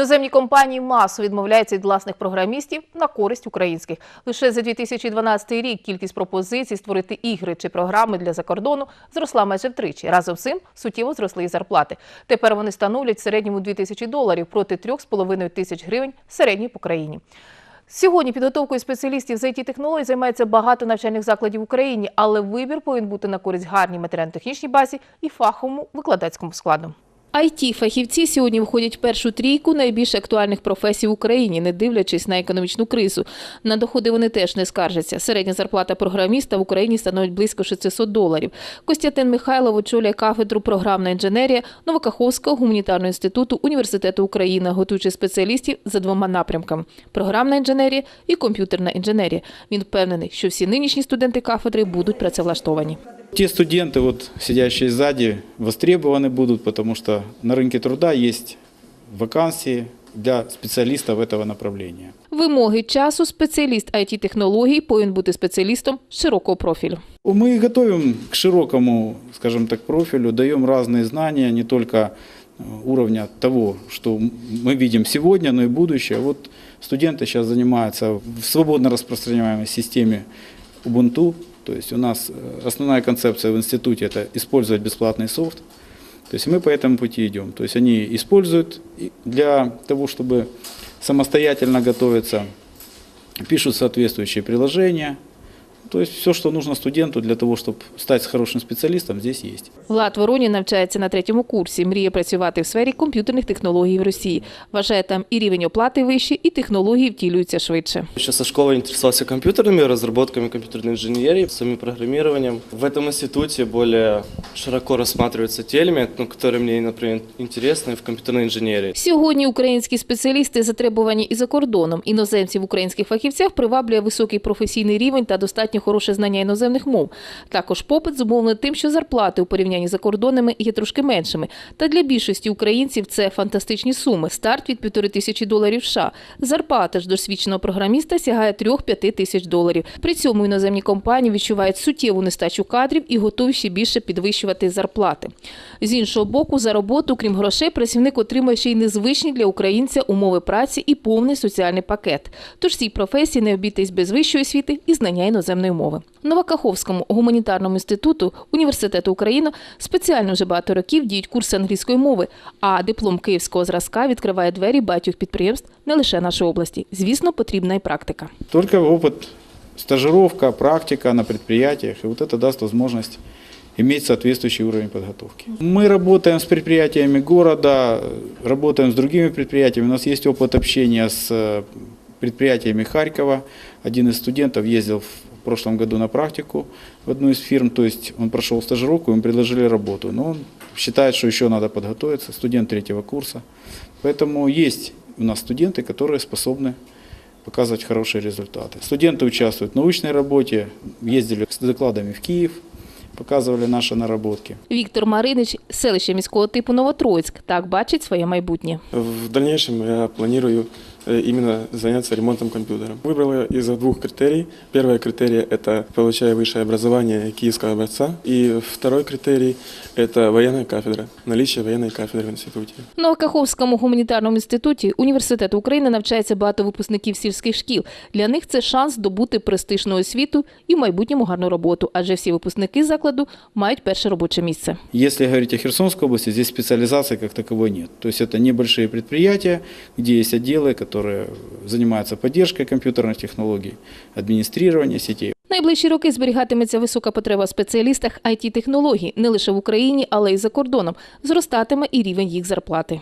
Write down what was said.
Іноземні компанії масово відмовляються від власних програмістів на користь українських. Лише за 2012 рік кількість пропозицій створити ігри чи програми для закордону зросла майже втричі. Разом з цим суттєво зросли і зарплати. Тепер вони становлять в середньому 2 тисячі доларів проти 3,5 тисяч гривень середньої по країні. Сьогодні підготовкою спеціалістів з it технологій займається багато навчальних закладів в Україні, але вибір повинен бути на користь гарній матеріально-технічній базі і фаховому викладацькому складу. It фахівці сьогодні входять в першу трійку найбільш актуальних професій в Україні, не дивлячись на економічну кризу. На доходи вони теж не скаржаться. Середня зарплата програміста в Україні становить близько 600 доларів. Костянтин Михайлов очолює кафедру програмна інженерія Новокаховського гуманітарного інституту університету України, готуючи спеціалістів за двома напрямками: програмна інженерія і комп'ютерна інженерія. Він впевнений, що всі нинішні студенти кафедри будуть працевлаштовані. Те студенты, вот, сидящие сзади, востребованы будут, потому что на рынке труда есть вакансии для специалистов этого направления. Вимоги часу спеціаліст it технологій повинен бути спеціалістом широкого профілю. Мы готовим к широкому, скажем так, профилю, даем разные знания, не только э, уровня того, что мы видим сегодня, но и будущее. Вот студенты сейчас занимаются в свободно распространяемой системе Ubuntu. То есть у нас э, основная концепция в институте – это использовать бесплатный софт. То есть мы по этому пути идем. То есть они используют и для того, чтобы самостоятельно готовиться, пишут соответствующие приложения. То есть все, что нужно студенту для того, чтобы стать хорошим специалистом, здесь есть. Влад Воронін навчається на третьому курсі. Мріє працювати в сфері комп'ютерних технологій в Росії. Вважає, там і рівень оплати вищий, і технології втілюються швидше. Еще со школы интересовался компьютерными разработками компьютерной инженерии, самим программированием. В этом институте более широко рассматриваются те элементы, ну, которые мне, например, интересны в компьютерной инженерии. Сьогодні українські спеціалісти затребувані і за кордоном. Іноземців українських фахівцях приваблює високий професійний рівень та достатньо хороше знання іноземних мов. Також попит зумовлений тим, що зарплати у порівнянні за кордонами є трошки меншими. Та для більшості українців це фантастичні суми. Старт від півтори тисячі доларів США. Зарплата ж досвідченого програміста сягає 3-5 тисяч доларів. При цьому іноземні компанії відчувають суттєву нестачу кадрів і готові ще більше підвищувати зарплати. З іншого боку, за роботу, крім грошей, працівник отримує ще й незвичні для українця умови праці і повний соціальний пакет. Тож цій професії не обійтись без вищої освіти і знання іноземної мови. В Новокаховському гуманітарному інституту університету України спеціально вже багато років діють курси англійської мови, а диплом київського зразка відкриває двері багатьох підприємств не лише нашої області. Звісно, потрібна і практика. Только опыт, стажировка, практика на предприятиях, и вот это даст возможность иметь соответствующий уровень подготовки. Мы работаем с предприятиями города, работаем с другими предприятиями. У нас есть опыт общения с э, предприятиями Харькова. Один из студентов ездил в прошлом году на практику в одну из фирм, то есть он прошел стажировку, ему предложили работу, но он считает, что еще надо подготовиться, студент третьего курса. Поэтому есть у нас студенты, которые способны показывать хорошие результаты. Студенты участвуют в научной работе, ездили с докладами в Киев, показывали наши наработки. Віктор Маринич, селище міського типу Новотроїцьк, так бачить своє майбутнє. В дальнейшем я планирую э, именно заняться ремонтом компьютера. Выбрала из-за двух критерий. Первый критерий – это получая высшее образование киевского образца. И второй критерий – это военная кафедра, наличие военной кафедры в институте. В Новокаховському гуманітарному інституті університету України навчається багато випускників сільських шкіл. Для них це шанс здобути престижну освіту і в майбутньому гарну роботу, адже всі випускники закладу мають перше робоче місце. Если говорить о Херсонской области, здесь специализации как таковой нет. То есть это небольшие предприятия, где есть отделы, которые занимаются поддержкой компьютерных технологий, администрированием сетей. Найближчі роки зберігатиметься висока потреба в спеціалістах it технологій не лише в Україні, але й за кордоном. Зростатиме і рівень їх зарплати.